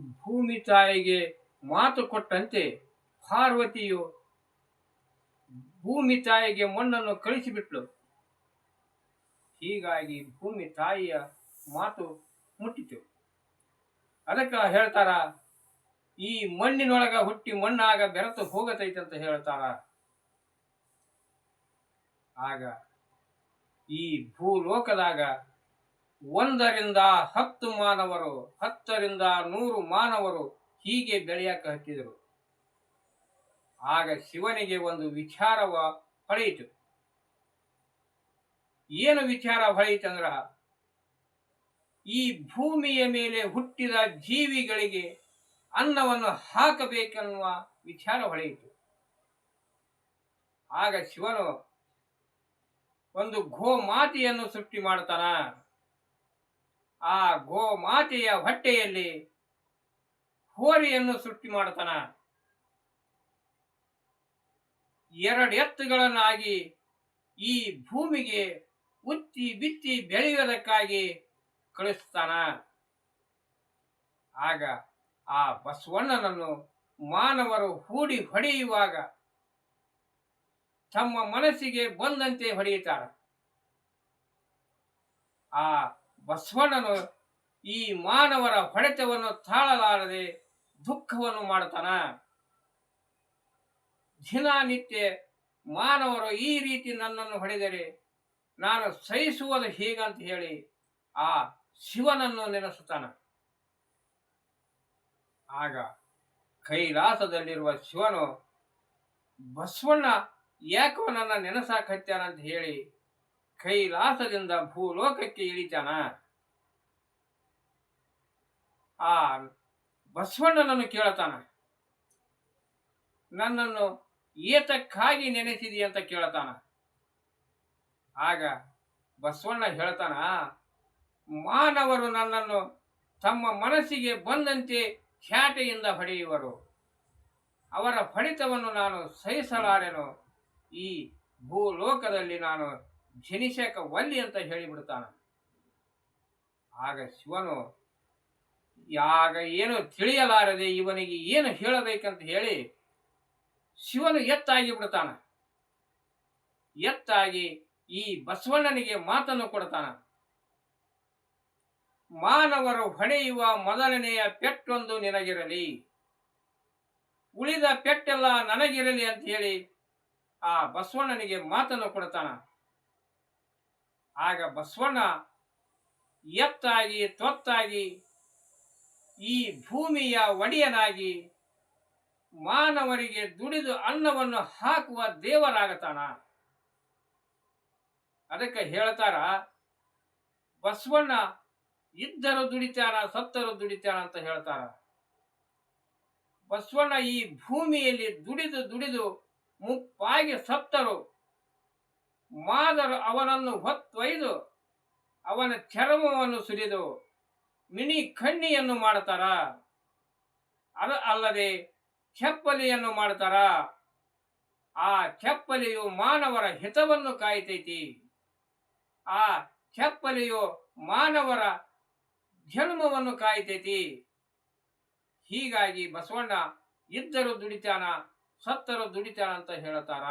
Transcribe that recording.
ಭೂಮಿ ತಾಯಿಗೆ ಮಾತು ಕೊಟ್ಟಂತೆ ಪಾರ್ವತಿಯು ಭೂಮಿ ತಾಯಿಗೆ ಮಣ್ಣನ್ನು ಕಳಿಸಿಬಿಟ್ಲು. ಹೀಗಾಗಿ ಭೂಮಿ ತಾಯಿಯ ಮಾತು ಮುಟ್ಟಿತು. ಅದಕ್ಕೆ ಹೇಳ್ತಾರ, ಈ ಮಣ್ಣಿನೊಳಗ ಹುಟ್ಟಿ ಮಣ್ಣಾಗ ಬೆರೆತು ಅಂತ ಹೇಳ್ತಾರ. ಆಗ ಈ ಭೂಲೋಕದಾಗ ಒಂದರಿಂದ ಹತ್ತು ಮಾನವರು, ಹತ್ತರಿಂದ ನೂರು ಮಾನವರು ಹೀಗೆ ಬೆಳೆಯಕ ಹತ್ತಿದರು ಆಗ ಶಿವನಿಗೆ ಒಂದು ವಿಚಾರವ ಹೊಳೆಯಿತು. ಏನು ವಿಚಾರ ಹೊಳೆಯಿತಂದ್ರ ಈ ಭೂಮಿಯ ಮೇಲೆ ಹುಟ್ಟಿದ ಜೀವಿಗಳಿಗೆ ಅನ್ನವನ್ನು ಹಾಕಬೇಕೆನ್ನುವ ವಿಚಾರ ಹೊಳೆಯಿತು. ಆಗ ಶಿವನು ಒಂದು ಗೋಮಾತೆಯನ್ನು ಸೃಷ್ಟಿ ಮಾಡ್ತಾನ ಆ ಗೋಮಾತೆಯ ಹೊಟ್ಟೆಯಲ್ಲಿ ಹೋರಿಯನ್ನು ಸೃಷ್ಟಿ ಮಾಡ್ತಾನ ಎರಡು ಎತ್ತುಗಳನ್ನಾಗಿ ಈ ಭೂಮಿಗೆ ಉತ್ತಿ ಬಿತ್ತಿ ಬೆಳೆಯುವುದಕ್ಕಾಗಿ ಕಳಿಸ್ತಾನ ಆಗ ಆ ಬಸವಣ್ಣನನ್ನು ಮಾನವರು ಹೂಡಿ ಹೊಡೆಯುವಾಗ ತಮ್ಮ ಮನಸ್ಸಿಗೆ ಬಂದಂತೆ ಹೊಡೆಯುತ್ತಾರೆ. ಆ ಬಸವಣ್ಣನು ಈ ಮಾನವರ ಹೊಡೆತವನ್ನು ತಾಳಲಾರದೆ ದುಃಖವನ್ನು ಮಾಡ್ತಾನ ದಿನನಿತ್ಯ ಮಾನವರು ಈ ರೀತಿ ನನ್ನನ್ನು ಹೊಡೆದರೆ ನಾನು ಸಹಿಸುವುದು ಹೇಗಂತ ಹೇಳಿ ಆ ಶಿವನನ್ನು ನೆನೆಸುತ್ತಾನ. ಆಗ ಕೈಲಾಸದಲ್ಲಿರುವ ಶಿವನು ಬಸವಣ್ಣ ಯಾಕೋ ನನ್ನ ನೆನೆಸಾಕತ್ಯಾನಂತ ಹೇಳಿ ಕೈಲಾಸದಿಂದ ಭೂಲೋಕಕ್ಕೆ ಇಳಿತಾನ ಆ ಬಸವಣ್ಣನನ್ನು ಕೇಳತಾನ. ನನ್ನನ್ನು ಏತಕ್ಕಾಗಿ ನೆನೆಸಿದಿ ಅಂತ ಕೇಳತಾನ. ಆಗ ಬಸವಣ್ಣ ಹೇಳ್ತಾನ, ಮಾನವರು ನನ್ನನ್ನು ತಮ್ಮ ಮನಸ್ಸಿಗೆ ಬಂದಂತೆ ಖ್ಯಾಟೆಯಿಂದ ಹೊಡೆಯುವರು ಅವರ ಫಡಿತವನ್ನು ನಾನು ಸಹಿಸಲಾರೆನು. ಈ ಭೂಲೋಕದಲ್ಲಿ ನಾನು ಜನಿಸಕ ಒಲ್ಲಿ ಅಂತ ಹೇಳಿಬಿಡ್ತಾನ ಆಗ ಶಿವನು, ಯಾಗ ಏನು ತಿಳಿಯಲಾರದೆ ಇವನಿಗೆ ಏನು ಹೇಳಬೇಕಂತ ಹೇಳಿ ಶಿವನು ಎತ್ತಾಗಿ ಬಿಡ್ತಾನ ಎತ್ತಾಗಿ ಈ ಬಸವಣ್ಣನಿಗೆ ಮಾತನ್ನು ಕೊಡ್ತಾನ ಮಾನವರು ಹೊಡೆಯುವ ಮೊದಲನೆಯ ಪೆಟ್ಟೊಂದು ನಿನಗಿರಲಿ. ಉಳಿದ ಪೆಟ್ಟೆಲ್ಲ ನನಗಿರಲಿ ಅಂತ ಹೇಳಿ ಆ ಬಸವಣ್ಣನಿಗೆ ಮಾತನ್ನು ಕೊಡ್ತಾನ ಆಗ ಬಸವಣ್ಣ ಎತ್ತಾಗಿ ತೊತ್ತಾಗಿ ಈ ಭೂಮಿಯ ಒಡೆಯನಾಗಿ ಮಾನವರಿಗೆ ದುಡಿದು ಅನ್ನವನ್ನು ಹಾಕುವ ದೇವರಾಗತಾನ. ಅದಕ್ಕೆ ಹೇಳ್ತಾರ, ಬಸವಣ್ಣ ಇದ್ದರು ದುಡಿತಾನ, ಸತ್ತರು ದುಡಿತಾನ ಅಂತ ಹೇಳ್ತಾರ. ಬಸವಣ್ಣ ಈ ಭೂಮಿಯಲ್ಲಿ ದುಡಿದು ದುಡಿದು ಮುಪ್ಪಾಗಿ ಸತ್ತರು. ಮಾದರು ಅವನನ್ನು ಹೊತ್ತೊಯ್ದು ಅವನ ಚರ್ಮವನ್ನು ಸುರಿದು ಮಿನಿ ಕಣ್ಣಿಯನ್ನು ಮಾಡ್ತಾರ ಅದ ಅಲ್ಲದೆ ಚಪ್ಪಲಿಯನ್ನು ಮಾಡುತ್ತಾರ. ಆ ಚಪ್ಪಲಿಯು ಮಾನವರ ಹಿತವನ್ನು ಕಾಯ್ತೈತಿ. ಆ ಚಪ್ಪಲಿಯು ಮಾನವರ ಜನ್ಮವನ್ನು ಕಾಯ್ತೈತಿ. ಹೀಗಾಗಿ ಬಸವಣ್ಣ ಇದ್ದರು ದುಡಿತಾನ, ಸತ್ತರು ದುಡಿತಾನ ಅಂತ ಹೇಳ್ತಾರ